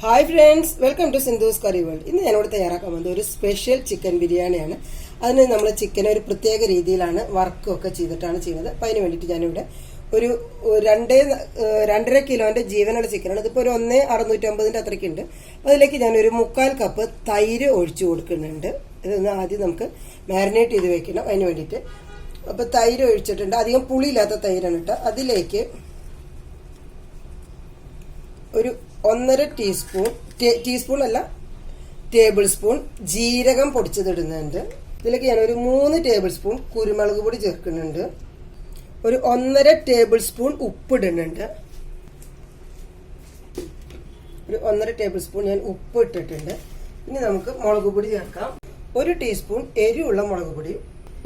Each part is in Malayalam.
Hi friends welcome to Sindhu's curry world ഇന്ന് ഞാനിവിടെ തയ്യാറാക്കാൻ വന്നത് ഒരു സ്പെഷ്യൽ ചിക്കൻ ബിരിയാണിയാണ്. അതിന് നമ്മൾ ചിക്കൻ ഒരു പ്രത്യേക രീതിയിലാണ് വർക്കൊക്കെ ചെയ്തിട്ടാണ് ചെയ്യുന്നത്. അപ്പം അതിന് വേണ്ടിയിട്ട് ഞാനിവിടെ ഒരു രണ്ടേ രണ്ടര കിലോന്റെ ജീവനുള്ള ചിക്കനാണ് ഇതിപ്പോൾ ഒരു ഒന്നേ അറുന്നൂറ്റമ്പതിന്റെ അത്രയ്ക്ക് ഉണ്ട്. അതിലേക്ക് ഞാനൊരു മുക്കാൽ കപ്പ് തൈര് ഒഴിച്ചു കൊടുക്കുന്നുണ്ട്. ഇതൊന്ന് ആദ്യം നമുക്ക് മാരിനേറ്റ് ചെയ്ത് വെക്കണം. അതിന് വേണ്ടിയിട്ട്. അപ്പോൾ തൈര് ഒഴിച്ചിട്ടുണ്ട്. അധികം പുളിയില്ലാത്ത തൈരാണ് കേട്ടോ. അതിലേക്ക് ഒരു ഒന്നര ടീസ്പൂൺ ടീസ്പൂൺ അല്ല ടേബിൾ സ്പൂൺ ജീരകം പൊടിച്ചതിടുന്നുണ്ട്. ഇതിലേക്ക് ഞാൻ ഒരു മൂന്ന് ടേബിൾ സ്പൂൺ കുരുമുളക് പൊടി ചേർക്കുന്നുണ്ട്. ഒരു ഒന്നര ടേബിൾ സ്പൂൺ ഉപ്പിടുന്നുണ്ട്. ഒരു ഒന്നര ടേബിൾ സ്പൂൺ ഞാൻ ഉപ്പ് ഇട്ടിട്ടുണ്ട് ഇനി നമുക്ക് മുളക് പൊടി ചേർക്കാം. ഒരു ടീസ്പൂൺ എരിവുള്ള മുളക് പൊടി.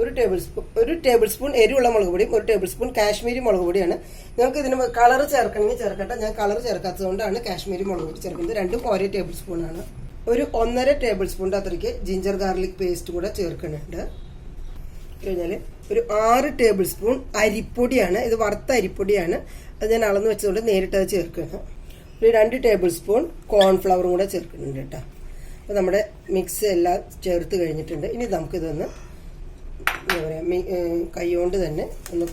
ഒരു ടേബിൾ സ്പൂൺ ഒരു ടേബിൾ സ്പൂൺ എരിവുള്ള മുളക് പൊടിയും ഒരു ടേബിൾ സ്പൂൺ കാശ്മീരി മുളക് പൊടിയാണ്. നിങ്ങൾക്ക് ഇതിന് കളർ ചേർക്കണമെങ്കിൽ ചേർക്കട്ടെ. ഞാൻ കളർ ചേർക്കാത്തത് കൊണ്ടാണ് കാശ്മീരി മുളക് പൊടി ചേർക്കുന്നത്. രണ്ടും ഒരേ ടേബിൾ സ്പൂണാണ് ഒരു ഒന്നര ടേബിൾ സ്പൂണിന്റെ അത്രയ്ക്ക് ജിഞ്ചർ ഗാർലിക് പേസ്റ്റ് കൂടെ ചേർക്കുന്നുണ്ട്. കഴിഞ്ഞാൽ ഒരു ആറ് ടേബിൾ സ്പൂൺ അരിപ്പൊടിയാണ്. ഇത് വറുത്ത അരിപ്പൊടിയാണ്. അത് ഞാൻ അളന്ന് വെച്ചതുകൊണ്ട് നേരിട്ട് അത് ചേർക്കണം ഒരു രണ്ട് ടേബിൾ സ്പൂൺ കോൺഫ്ലവറും കൂടെ ചേർക്കുന്നുണ്ട് കേട്ടോ. അപ്പോൾ നമ്മുടെ മിക്സ് എല്ലാം ചേർത്ത് കഴിഞ്ഞിട്ടുണ്ട്. ഇനി നമുക്കിതൊന്ന് എന്താ പറയുക കൈ കൊണ്ട് തന്നെ ഒന്ന്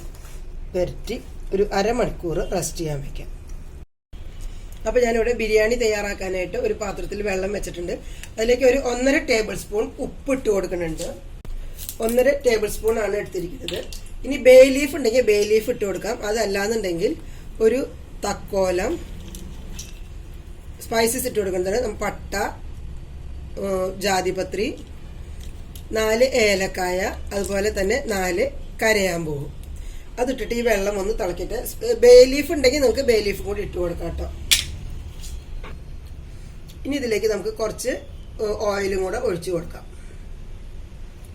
പുരട്ടി ഒരു അരമണിക്കൂർ റെസ്റ്റ് ചെയ്യാൻ വെക്കാം. അപ്പോൾ ഞാനിവിടെ ബിരിയാണി തയ്യാറാക്കാനായിട്ട് ഒരു പാത്രത്തിൽ വെള്ളം വെച്ചിട്ടുണ്ട്. അതിലേക്ക് ഒരു ഒന്നര ടേബിൾ സ്പൂൺ ഉപ്പ് ഇട്ട് കൊടുക്കുന്നുണ്ട്. ഒന്നര ടേബിൾ സ്പൂൺ ആണ് എടുത്തിരിക്കുന്നത്. ഇനി ബേ ലീഫ് ഉണ്ടെങ്കിൽ ബേ ലീഫ് ഇട്ട് കൊടുക്കാം. അതല്ലാന്നുണ്ടെങ്കിൽ ഒരു തക്കോലം സ്പൈസസ് ഇട്ട് കൊടുക്കുന്നത് നമ്മ പട്ട ജാതിപത്രി നാല് ഏലക്കായ അതുപോലെ തന്നെ നാല് കരയാമ്പൂവും അതിട്ടിട്ട് ഈ വെള്ളം ഒന്ന് തിളക്കിയിട്ട് ബേ ലീഫ് ഉണ്ടെങ്കിൽ നമുക്ക് ബേ ലീഫ് കൂടി ഇട്ട് കൊടുക്കാം കേട്ടോ. ഇനി ഇതിലേക്ക് നമുക്ക് കുറച്ച് ഓയിലും കൂടെ ഒഴിച്ചു കൊടുക്കാം.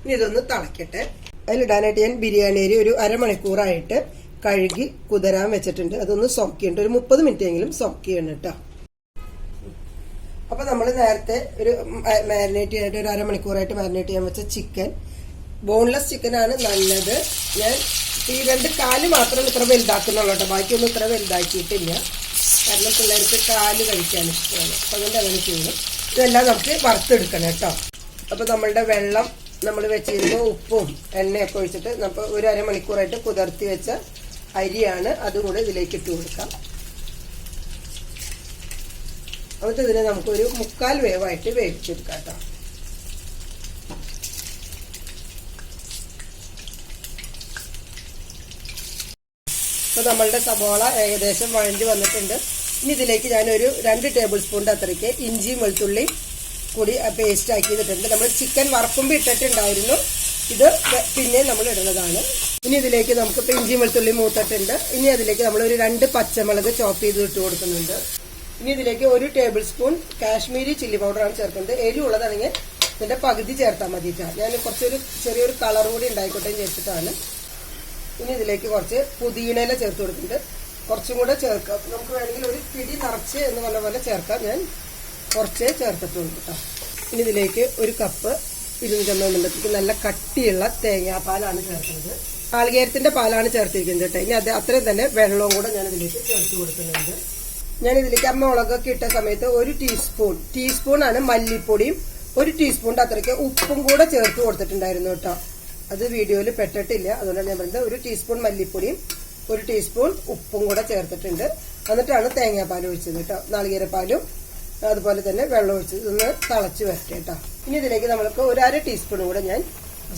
ഇനി ഇതൊന്ന് തിളക്കട്ടെ. അതിലിടാനായിട്ട് ഞാൻ ബിരിയാണി അരി ഒരു അരമണിക്കൂറായിട്ട് കഴുകി കുതിരാൻ വെച്ചിട്ടുണ്ട്. അതൊന്ന് സോക്ക് ചെയ്യണ്ട. ഒരു മുപ്പത് മിനിറ്റ് എങ്കിലും സോക്ക് ചെയ്യണം കേട്ടോ. അപ്പൊ നമ്മൾ നേരത്തെ ഒരു മാരിനേറ്റ് ചെയ്തിട്ട് ഒരു അരമണിക്കൂറായിട്ട് മാരിനേറ്റ് ചെയ്യാൻ വെച്ച ചിക്കൻ ബോൺലെസ് ചിക്കൻ ആണ് നല്ലത്. ഞാൻ ഈ രണ്ട് കാൽ മാത്രം ഇത്ര വലുതാക്കുന്നുള്ളൂ കേട്ടോ ബാക്കിയൊന്നും ഇത്ര വലുതാക്കിയിട്ടില്ല. കാരണം പിള്ളേർക്ക് കാൽ കഴിക്കാൻ ഇഷ്ടമാണ്. അപ്പൊ അതുകൊണ്ട് അങ്ങനെ ചെയ്യണം ഇതെല്ലാം നമുക്ക് വറുത്തെടുക്കണം കേട്ടോ അപ്പൊ നമ്മളുടെ വെള്ളം നമ്മൾ വെച്ചിരുന്ന ഉപ്പും എണ്ണയൊക്കെ ഒഴിച്ചിട്ട് നമുക്ക് ഒരു അരമണിക്കൂറായിട്ട് കുതിർത്തി വെച്ച അരിയാണ് അതുകൂടെ ഇതിലേക്ക് ഇട്ട് കൊടുക്കാം. എന്നിട്ട് ഇതിനെ നമുക്കൊരു മുക്കാൽ വേവായിട്ട് വേവിച്ചെടുക്കാം കേട്ടോ. അപ്പൊ നമ്മളുടെ സബോള ഏകദേശം വഴഞ്ഞു വന്നിട്ടുണ്ട്. ഇനി ഇതിലേക്ക് ഞാനൊരു രണ്ട് ടേബിൾ സ്പൂണിന്റെ അത്രയ്ക്ക് ഇഞ്ചിയും വെളുത്തുള്ളിയും കൂടി പേസ്റ്റ് ആക്കി ഇട്ടിട്ടുണ്ട്. നമ്മൾ ചിക്കൻ വറക്കുമ്പോൾ ഇട്ടിട്ടുണ്ടായിരുന്നു. ഇത് പിന്നെ നമ്മൾ ഇടുന്നതാണ്. ഇനി ഇതിലേക്ക് നമുക്ക് ഇപ്പം ഇഞ്ചിയും വെളുത്തുള്ളിയും മൂത്തിട്ടുണ്ട്. ഇനി അതിലേക്ക് നമ്മൾ ഒരു രണ്ട് പച്ചമുളക് ചോപ്പ് ചെയ്ത് ഇട്ട് കൊടുക്കുന്നുണ്ട്. ഇനി ഇതിലേക്ക് ഒരു ടേബിൾ സ്പൂൺ കാശ്മീരി ചില്ലി പൗഡറാണ് ചേർക്കുന്നത്. എരിവുള്ളതാണെങ്കിൽ ഇതിന്റെ പകുതി ചേർത്താൽ മതി ഞാൻ കുറച്ചൊരു ചെറിയൊരു കളർ കൂടി ഉണ്ടായിക്കോട്ടെ ചേർത്തിട്ടാണ് ഇനി ഇതിലേക്ക് കുറച്ച് പുതിയനയില ചേർത്ത് കൊടുക്കുന്നുണ്ട്. കുറച്ചും കൂടെ ചേർക്കാം. നമുക്ക് വേണമെങ്കിൽ ഒരു പിടി നിറച്ച് എന്ന് പറഞ്ഞ പോലെ ചേർക്കാം. ഞാൻ കുറച്ചേ ചേർത്തിട്ടുണ്ട് കേട്ടോ ഇനി ഇതിലേക്ക് ഒരു കപ്പ് ഇരുന്നൂറ്റമ്പത് നല്ല കട്ടിയുള്ള തേങ്ങാപ്പാലാണ് ചേർക്കുന്നത്. നാളികേരത്തിന്റെ പാലാണ് ചേർത്തിരിക്കുന്നത് കേട്ടോ ഇനി അത് അത്രയും തന്നെ വെള്ളവും കൂടെ ഞാൻ ഇതിലേക്ക് ചേർത്ത് കൊടുക്കുന്നുണ്ട്. ഞാൻ ഇതിലേക്ക് അമ്മ മുളകൊക്കെ ഇട്ട സമയത്ത് ഒരു ടീസ്പൂൺ ടീസ്പൂൺ ആണ് മല്ലിപ്പൊടിയും ഒരു ടീസ്പൂണിന്റെ അത്രയ്ക്ക് ഉപ്പും കൂടെ ചേർത്ത് കൊടുത്തിട്ടുണ്ടായിരുന്നു കേട്ടോ. അത് വീഡിയോയിൽ പെട്ടിട്ടില്ല. അതുകൊണ്ടാണ് ഞാൻ പറഞ്ഞത് ഒരു ടീസ്പൂൺ മല്ലിപ്പൊടിയും ഒരു ടീസ്പൂൺ ഉപ്പും കൂടെ ചേർത്തിട്ടുണ്ട്. എന്നിട്ടാണ് തേങ്ങാപ്പാൽ ഒഴിച്ചത് കേട്ടോ. നാളികേരപ്പാലും അതുപോലെ തന്നെ വെള്ളം ഒഴിച്ചത് ഇതൊന്ന് തിളച്ച് വരട്ടെ കേട്ടോ. ഇനി ഇതിലേക്ക് നമ്മൾക്ക് ഒരു അര ടീസ്പൂൺ കൂടെ ഞാൻ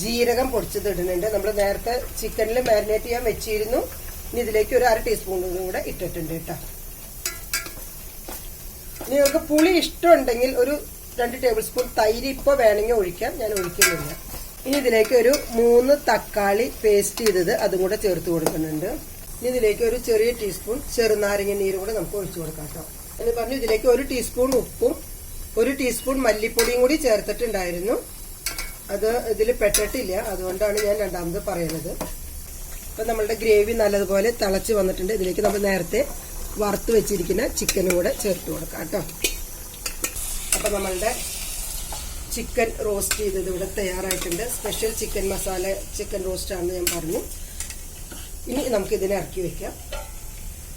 ജീരകം പൊടിച്ചത് ഇടുന്നുണ്ട്. നമ്മൾ നേരത്തെ ചിക്കനിൽ മാരിനേറ്റ് ചെയ്യാൻ വെച്ചിരുന്നു. ഇനി ഇതിലേക്ക് ഒരു അര ടീസ്പൂൺ കൂടെ ഇട്ടിട്ടുണ്ട് കേട്ടോ. നിങ്ങൾക്ക് പുളി ഇഷ്ടമുണ്ടെങ്കിൽ ഒരു രണ്ട് ടേബിൾ സ്പൂൺ തൈര് ഇപ്പോൾ വേണമെങ്കിൽ ഒഴിക്കാം. ഞാൻ ഒഴിക്കുന്നില്ല. ഇനി ഇതിലേക്ക് ഒരു മൂന്ന് തക്കാളി പേസ്റ്റ് ചെയ്തത് അതും കൂടെ ചേർത്ത് കൊടുക്കുന്നുണ്ട്. ഇനി ഇതിലേക്ക് ഒരു ചെറിയ ടീസ്പൂൺ ചെറുനാരങ്ങ നീരും കൂടെ നമുക്ക് ഒഴിച്ചു കൊടുക്കാം കേട്ടോ. എന്ന് പറഞ്ഞു ഇതിലേക്ക് ഒരു ടീസ്പൂൺ ഉപ്പും ഒരു ടീസ്പൂൺ മല്ലിപ്പൊടിയും കൂടി ചേർത്തിട്ടുണ്ടായിരുന്നു. അത് ഇതിൽ പെട്ടിട്ടില്ല. അതുകൊണ്ടാണ് ഞാൻ രണ്ടാമത് പറയുന്നത്. അപ്പം നമ്മളുടെ ഗ്രേവി നല്ലതുപോലെ തിളച്ച് വന്നിട്ടുണ്ട്. ഇതിലേക്ക് നമ്മൾ നേരത്തെ വറുത്ത് വെച്ചിരിക്കുന്ന ചിക്കനും കൂടെ ചേർത്ത് കൊടുക്കാം കേട്ടോ. അപ്പം നമ്മളുടെ ചിക്കൻ റോസ്റ്റ് ചെയ്തത് ഇവിടെ തയ്യാറായിട്ടുണ്ട്. Special chicken masala chicken roast ആണെന്ന് ഞാൻ പറഞ്ഞു. ഇനി നമുക്കിതിനെ ഇറക്കി വെക്കാം.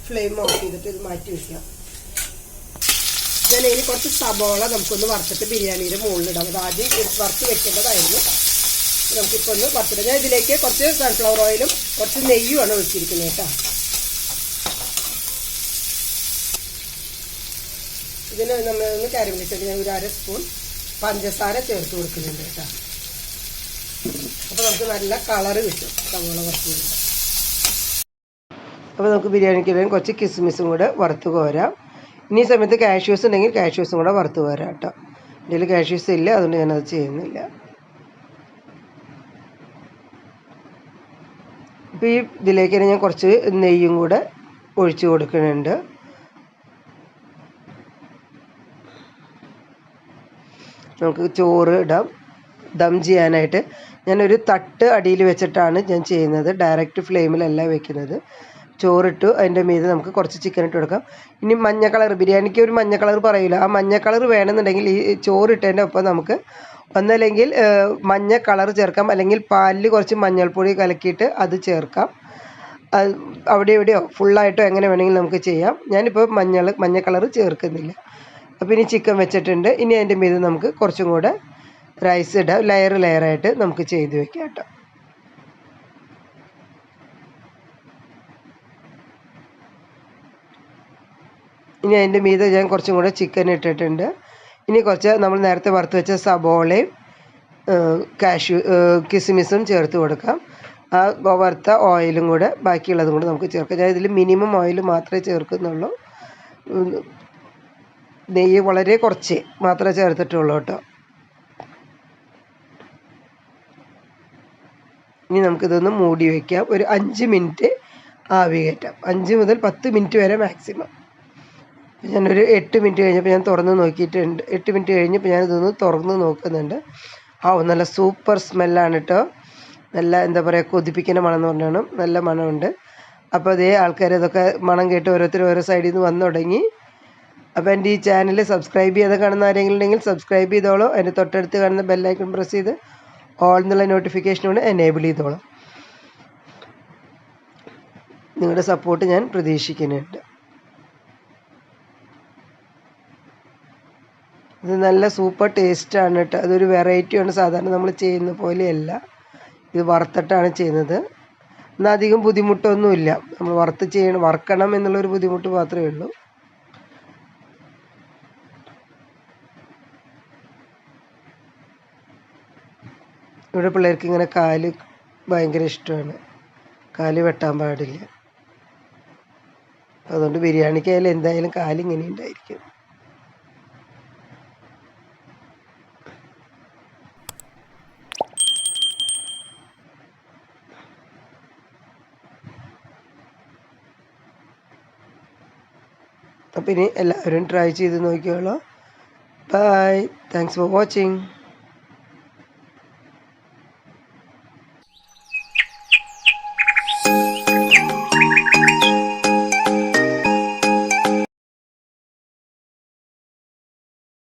ഫ്ലെയിം ഓഫ് ചെയ്തിട്ട് ഇത് മാറ്റി വെക്കാം. ഞാൻ ഇനി കുറച്ച് സബോള നമുക്കൊന്ന് വറുത്തിട്ട് ബിരിയാണിയുടെ മുകളിലിടാം. അത് ആദ്യം വറുത്ത് വെക്കേണ്ടതായിരുന്നു. നമുക്കിപ്പോൾ ഒന്ന് വറുത്തിട്ട് ഞാൻ ഇതിലേക്ക് കുറച്ച് സൺഫ്ലവർ ഓയിലും കുറച്ച് നെയ്യുമാണ് ഒഴിച്ചിരിക്കുന്നത് കേട്ടോ. ഇതിന് നമ്മൾ ഒന്ന് കാരമലിച്ചിട്ട് ഞാൻ ഒരു അര സ്പൂൺ പഞ്ചസാര ചേർത്ത് കൊടുക്കുന്നുണ്ട് കേട്ടോ. അപ്പോൾ നമുക്ക് നല്ല കളറ് കിട്ടും സവോള വറുത്ത് വരുമ്പോൾ അപ്പോൾ നമുക്ക് ബിരിയാണിക്ക് വേണ്ടി കുറച്ച് കിസ്മിസും കൂടെ വറുത്ത് കോരാം. ഇനി സമയത്ത് കാഷ്യൂസ് ഉണ്ടെങ്കിൽ കാഷ്യൂസും കൂടെ വറുത്ത് കോരാം കേട്ടോ. ഇതിൽ കാഷ്യൂസ് ഇല്ല അതുകൊണ്ട് ഞാനത് ചെയ്യുന്നില്ല. ഇപ്പോൾ ഈ ഇതിലേക്ക് തന്നെ ഞാൻ കുറച്ച് നെയ്യും കൂടെ ഒഴിച്ച് കൊടുക്കുന്നുണ്ട്. നമുക്ക് ചോറ് ഇടാം. ദം ചെയ്യാനായിട്ട്. ഞാനൊരു തട്ട് അടിയിൽ വെച്ചിട്ടാണ് ഞാൻ ചെയ്യുന്നത്. ഡയറക്റ്റ് ഫ്ലെയിമിലല്ല വെക്കുന്നത്. ചോറിട്ടു അതിന്റെ മീതെ നമുക്ക് കുറച്ച് ചിക്കൻ ഇട്ട് കൊടുക്കാം. ഇനി മഞ്ഞ കളർ ബിരിയാണിക്ക് ഒരു മഞ്ഞ കളർ പറയില്ല ആ മഞ്ഞ കളർ വേണമെന്നുണ്ടെങ്കിൽ ഈ ചോറിട്ടതിന്റെ ഒപ്പം നമുക്ക് ഒന്നല്ലെങ്കിൽ മഞ്ഞ കളർ ചേർക്കാം. അല്ലെങ്കിൽ പാലിൽ കുറച്ച് മഞ്ഞൾപ്പൊടി കലക്കിയിട്ട് അത് ചേർക്കാം. അവിടെ എവിടെയോ ഫുള്ളായിട്ടോ എങ്ങനെ വേണമെങ്കിലും നമുക്ക് ചെയ്യാം. ഞാനിപ്പോൾ മഞ്ഞൾ മഞ്ഞ കളർ ചേർക്കുന്നില്ല. അപ്പോൾ ഇനി ചിക്കൻ വെച്ചിട്ടുണ്ട്. ഇനി അതിന്റെ മീത് നമുക്ക് കുറച്ചും കൂടെ റൈസ് ഇടാം. ലെയർ ലെയറായിട്ട് നമുക്ക് ചെയ്ത് വെക്കാം കേട്ടോ. ഇനി അതിന്റെ മീതെ ഞാൻ കുറച്ചും കൂടെ ചിക്കൻ ഇട്ടിട്ടുണ്ട്. ഇനി കുറച്ച് നമ്മൾ നേരത്തെ വറുത്ത് വെച്ച സബോളയും കാഷ്യു കിസ്മിസും ചേർത്ത് കൊടുക്കാം. ആ വറുത്ത ഓയിലും കൂടെ ബാക്കിയുള്ളതും കൂടെ നമുക്ക് ചേർക്കാം. ഞാൻ ഇതിൽ മിനിമം ഓയിൽ മാത്രമേ ചേർക്കുന്നുള്ളൂ. നെയ്യ് വളരെ കുറച്ച് മാത്രമേ ചേർത്തിട്ടുള്ളൂ കേട്ടോ. ഇനി നമുക്കിതൊന്ന് മൂടി വയ്ക്കാം ഒരു അഞ്ച് മിനിറ്റ് ആവി കയറ്റാം. അഞ്ച് മുതൽ പത്ത് മിനിറ്റ് വരെ മാക്സിമം. ഞാനൊരു എട്ട് മിനിറ്റ് കഴിഞ്ഞപ്പോൾ ഞാൻ തുറന്ന് നോക്കിയിട്ടുണ്ട്. എട്ട് മിനിറ്റ് കഴിഞ്ഞപ്പോൾ ഞാനിതൊന്ന് തുറന്ന് നോക്കുന്നുണ്ട്. ആ നല്ല സൂപ്പർ സ്മെല്ലാണ് കേട്ടോ. നല്ല എന്താ പറയുക കൊതിപ്പിക്കുന്ന മണം എന്ന് പറഞ്ഞാണ്. നല്ല മണമുണ്ട്. അപ്പോൾ അതേ ആൾക്കാർ ഇതൊക്കെ മണം കേട്ട് ഓരോരുത്തർ ഓരോ സൈഡിൽ നിന്ന് വന്നു തുടങ്ങി. അപ്പോൾ എന്റെ ഈ ചാനൽ സബ്സ്ക്രൈബ് ചെയ്ത് കാണുന്ന ആരെങ്കിലും ഉണ്ടെങ്കിൽ സബ്സ്ക്രൈബ് ചെയ്തോളൂ. അതിന്റെ തൊട്ടടുത്ത് കാണുന്ന ബെല്ലൈക്കൺ പ്രസ് ചെയ്ത് ഓൾ എന്നുള്ള നോട്ടിഫിക്കേഷനോട് എനേബിൾ ചെയ്തോളൂ. നിങ്ങളുടെ സപ്പോർട്ട് ഞാൻ പ്രതീക്ഷിക്കുന്നുണ്ട്. ഇത് നല്ല സൂപ്പർ ടേസ്റ്റാണ് കേട്ടോ അതൊരു വെറൈറ്റിയാണ് സാധാരണ നമ്മൾ ചെയ്യുന്ന പോലെയല്ല. ഇത് വറുത്തിട്ടാണ് ചെയ്യുന്നത്. എന്നാൽ അധികം ബുദ്ധിമുട്ടൊന്നുമില്ല. നമ്മൾ വറുത്ത് ചെയ്യണം വറുക്കണം എന്നുള്ളൊരു ബുദ്ധിമുട്ട് മാത്രമേ ഉള്ളൂ. ഇവിടെ പിള്ളേർക്ക് ഇങ്ങനെ കാൽ ഭയങ്കര ഇഷ്ടമാണ്. കാൽ വെട്ടാൻ പാടില്ല. അതുകൊണ്ട് ബിരിയാണിക്കായാലും എന്തായാലും കാൽ ഇങ്ങനെ ഉണ്ടായിരിക്കും. അപ്പം ഇനി എല്ലാവരും ട്രൈ ചെയ്ത് നോക്കിയോളൂ ബൈ താങ്ക്സ് ഫോർ വാച്ചിങ്